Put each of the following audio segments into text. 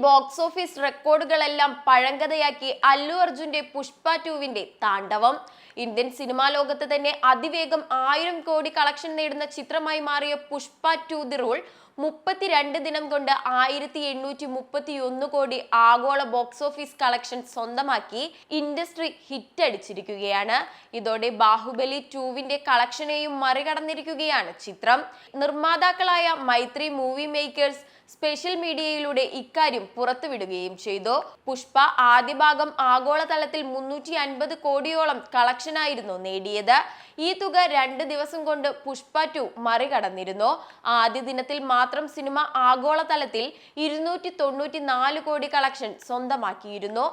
Box office റെക്കോർഡുകളെല്ലാം പഴങ്കഥയാക്കി അല്ലു അർജുന്റെ പുഷ്പ ടുവിന്റെ താണ്ഡവം. ഇന്ത്യൻ സിനിമാ ലോകത്ത് തന്നെ അതിവേഗം ആയിരം കോടി കളക്ഷൻ നേടുന്ന ചിത്രമായി മാറിയ പുഷ്പ ടു ദി റൂൾ മുപ്പത്തിരണ്ട് ദിനം കൊണ്ട് ആയിരത്തി എണ്ണൂറ്റി മുപ്പത്തി ഒന്ന് കോടി ആഗോള ബോക്സ് ഓഫീസ് കളക്ഷൻ സ്വന്തമാക്കി ഇൻഡസ്ട്രി ഹിറ്റ് അടിച്ചിരിക്കുകയാണ് ഇതോടെ ബാഹുബലി ടൂവിന്റെ കളക്ഷനെയും മറികടന്നിരിക്കുകയാണ് ചിത്രം. നിർമ്മാതാക്കളായ മൈത്രി മൂവി മേക്കേഴ്സ് സ്പെഷ്യൽ മീഡിയയിലൂടെ ഇക്കാര്യം പുറത്തുവിടുകയും ചെയ്തു. പുഷ്പ ആദ്യ ഭാഗം ആഗോളതലത്തിൽ മുന്നൂറ്റി അൻപത് കോടിയോളം കളക്ഷനായിരുന്നു നേടിയത്. ഈ തുക രണ്ട് ദിവസം കൊണ്ട് പുഷ്പ ടു മറികടന്നിരുന്നു. ആദ്യ ദിനത്തിൽ മാത്രം സിനിമ ആഗോളതലത്തിൽ ഇരുന്നൂറ്റി തൊണ്ണൂറ്റി നാല് കോടി കളക്ഷൻ സ്വന്തമാക്കിയിരുന്നു.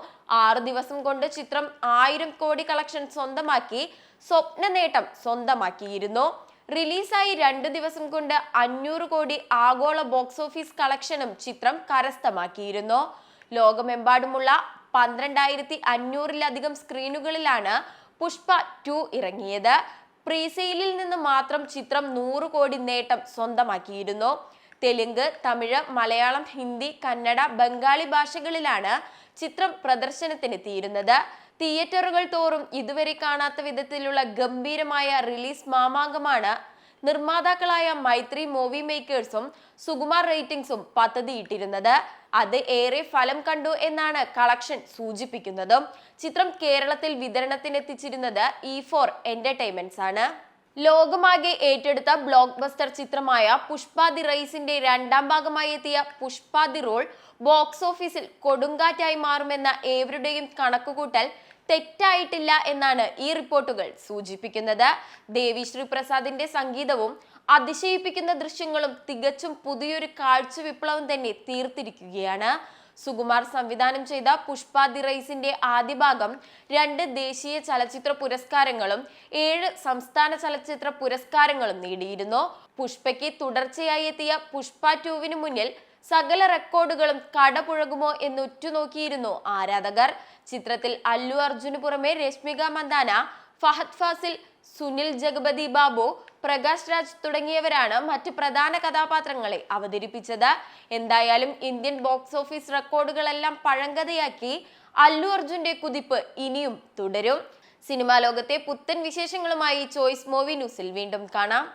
ആറ് ദിവസം കൊണ്ട് ചിത്രം ആയിരം കോടി കളക്ഷൻ സ്വന്തമാക്കി സ്വപ്ന നേട്ടം സ്വന്തമാക്കിയിരുന്നു. റിലീസായി രണ്ട് ദിവസം കൊണ്ട് അഞ്ഞൂറ് കോടി ആഗോള ബോക്സ് ഓഫീസ് കളക്ഷനും ചിത്രം കരസ്ഥമാക്കിയിരുന്നു. ലോകമെമ്പാടുമുള്ള പന്ത്രണ്ടായിരത്തി അഞ്ഞൂറിലധികം സ്ക്രീനുകളിലാണ് പുഷ്പ ടു ഇറങ്ങിയത്. പ്രീസെയിലിൽ നിന്ന് മാത്രം ചിത്രം നൂറ് കോടി നേട്ടം സ്വന്തമാക്കിയിരുന്നു. തെലുങ്ക് തമിഴ് മലയാളം ഹിന്ദി കന്നഡ ബംഗാളി ഭാഷകളിലാണ് ചിത്രം പ്രദർശനത്തിനെത്തിയിരുന്നത്. തിയേറ്ററുകൾ തോറും ഇതുവരെ കാണാത്ത വിധത്തിലുള്ള ഗംഭീരമായ റിലീസ് മാമാങ്കമാണ്. നിർമ്മാതാക്കളായ മൈത്രി മൂവി മേക്കേഴ്സും സുകുമാർ റേറ്റിംഗ്സും പദ്ധതിയിട്ടിരുന്നത്. അത് ഏറെ ഫലം കണ്ടു എന്നാണ് കളക്ഷൻ സൂചിപ്പിക്കുന്നത്. ചിത്രം കേരളത്തിൽ വിതരണത്തിനെത്തിച്ചിരുന്നത് ഇ ഫോർ എന്റർടൈൻമെന്റ്സ് ആണ് ലോകമാകെ ഏറ്റെടുത്ത ബ്ലോക്ക് ബസ്റ്റർ ചിത്രമായ പുഷ്പ ദി റൈസിന്റെ രണ്ടാം ഭാഗമായി എത്തിയ പുഷ്പ ദി റോൾ ബോക്സ് ഓഫീസിൽ കൊടുങ്കാറ്റായി മാറുമെന്ന ഏവരുടെയും കണക്കുകൂട്ടൽ തെറ്റായിട്ടില്ല എന്നാണ് ഈ റിപ്പോർട്ടുകൾ സൂചിപ്പിക്കുന്നത്. ദേവിശ്രീ പ്രസാദിന്റെ സംഗീതവും അതിശയിപ്പിക്കുന്ന ദൃശ്യങ്ങളും തികച്ചും പുതിയൊരു കാഴ്ച വിപ്ലവം തന്നെ തീർത്തിരിക്കുകയാണ്. സുകുമാർ സംവിധാനം ചെയ്ത പുഷ്പ ദി റൈസിന്റെ ആദ്യ ഭാഗം രണ്ട് ദേശീയ ചലച്ചിത്ര പുരസ്കാരങ്ങളും ഏഴ് സംസ്ഥാന ചലച്ചിത്ര പുരസ്കാരങ്ങളും നേടിയിരുന്നു. പുഷ്പയ്ക്ക് തുടർച്ചയായി എത്തിയ പുഷ്പ ടുവിന് മുന്നിൽ സകല റെക്കോർഡുകളും കടപുഴകുമോ എന്ന് ഉറ്റുനോക്കിയിരുന്നു ആരാധകർ. ചിത്രത്തിൽ അല്ലു അർജുന് പുറമെ രശ്മിക മന്ദാന ഫഹദ് ഫാസിൽ സുനിൽ ജഗപതി ബാബു പ്രകാശ് രാജ് തുടങ്ങിയവരാണ് മറ്റ് പ്രധാന കഥാപാത്രങ്ങളെ അവതരിപ്പിച്ചത്. എന്തായാലും ഇന്ത്യൻ ബോക്സ് ഓഫീസ് റെക്കോർഡുകളെല്ലാം പഴങ്കഥയാക്കി അല്ലു അർജുന്റെ കുതിപ്പ് ഇനിയും തുടരും. സിനിമാ ലോകത്തെ പുത്തൻ വിശേഷങ്ങളുമായി ചോയ്സ് മൂവി ന്യൂസിൽ വീണ്ടും കാണാം.